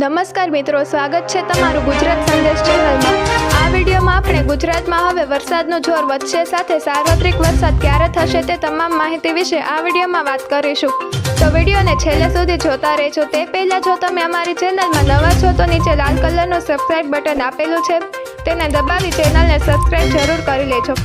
નમસ્કાર મિત્રો, સ્વાગત છે તમારું ગુજરાત સંદેશ ચેનલમાં. આ વિડીયોમાં આપણે ગુજરાતમાં હવે વરસાદનું જોર વધશે સાથે સાર્વત્રિક વરસાદ ક્યારે થશે તે તમામ માહિતી વિશે આ વિડીયોમાં વાત કરીશું. તો વિડીયોને છેલ્લે સુધી જોતા રહેજો. તે પહેલાં જો તમે અમારી ચેનલમાં નવા છો તો નીચે લાલ કલરનું સબસ્ક્રાઇબ બટન આપેલું છે. તેને દબાવી ચેનલને સબસ્ક્રાઇબ જરૂર કરી લેજો.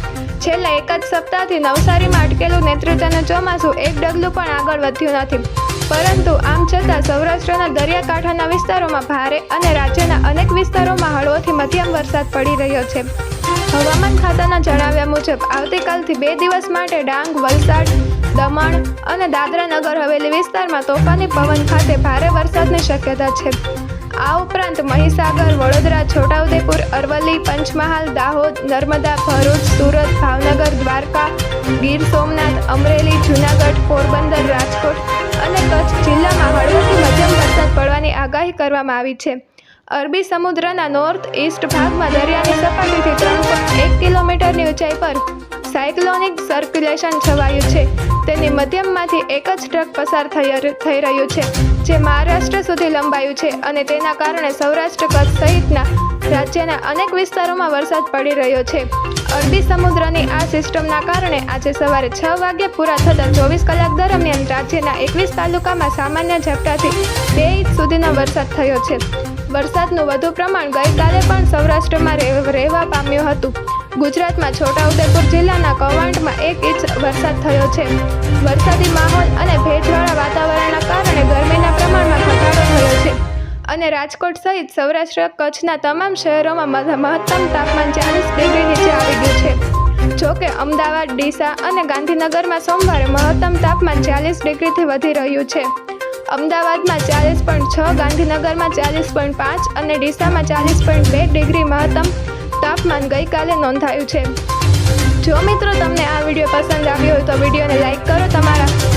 છેલ્લા એક જ સપ્તાહથી નવસારીમાં અટકેલું નેતૃત્વનું ચોમાસું એક ડગલું પણ આગળ વધ્યું નથી. પરંતુ આમ છતાં સૌરાષ્ટ્રના દરિયાકાંઠાના વિસ્તારોમાં ભારે અને રાજ્યના અનેક વિસ્તારોમાં હળવોથી મધ્યમ વરસાદ પડી રહ્યો છે. હવામાન ખાતાના જણાવ્યા મુજબ, આવતીકાલથી બે દિવસ માટે ડાંગ, વલસાડ, દમણ અને દાદરા નગર હવેલી વિસ્તારમાં તોફાની પવન ખાતે ભારે વરસાદની શક્યતા છે. આ ઉપરાંત મહીસાગર, વડોદરા, છોટાઉદેપુર, અરવલ્લી, પંચમહાલ, દાહોદ, નર્મદા, ભરૂચ, સુરત, ભાવનગર, દ્વારકા, ગીર સોમનાથ, અમરેલી, જૂનાગઢ, પોરબંદર, રાજકોટ કરવામાં આવી છે. અરબી સમુદ્રના નોર્થ ઈસ્ટ ભાગમાં દરિયાની સપાટીથી ત્રણ પોઈન્ટ એક કિલોમીટરની ઊંચાઈ પર સાયક્લોનિક સર્ક્યુલેશન છવાયું છે. તેની મધ્યમમાંથી એક જ ટ્રક પસાર થઈ થઈ રહ્યું છે, જે મહારાષ્ટ્ર સુધી લંબાયું છે અને તેના કારણે સૌરાષ્ટ્ર કચ્છ સહિતના રાજ્યના અનેક વિસ્તારોમાં વરસાદ પડી રહ્યો છે. અરબી સમુદ્રની આ સિસ્ટમના કારણે આજે સવારે છ વાગ્યે પૂરા થતાં ચોવીસ કલાક દરમિયાન રાજ્યના એકવીસ તાલુકામાં સામાન્ય ઝાપટાથી બે ઇંચ સુધીનો વરસાદ થયો છે. વરસાદનું વધુ પ્રમાણ ગઈકાલે પણ સૌરાષ્ટ્રમાં રહે- રહેવા પામ્યું હતું. ગુજરાતમાં છોટાઉદેપુર જિલ્લાના કવાંટમાં એક ઇંચ વરસાદ થયો છે. વરસાદી માહોલ અને ભેજવાળા વાતાવરણના કારણે ગરમીના પ્રમાણમાં અને રાજકોટ સહિત સૌરાષ્ટ્ર કચ્છના તમામ શહેરોમાં મહત્તમ તાપમાન ચાલીસ ડિગ્રી નીચે આવી ગયું છે. જોકે અમદાવાદ, ડીસા અને ગાંધીનગરમાં સોમવારે મહત્તમ તાપમાન ચાલીસ ડિગ્રીથી વધી રહ્યું છે. અમદાવાદમાં ચાલીસ પોઈન્ટ છ, ગાંધીનગરમાં ચાલીસ પોઈન્ટ પાંચ અને ડીસામાં ચાલીસ પોઈન્ટ બે ડિગ્રી મહત્તમ તાપમાન ગઈકાલે નોંધાયું છે. જો મિત્રો તમને આ વીડિયો પસંદ આવ્યો હોય તો વિડીયોને લાઈક કરો, તમારા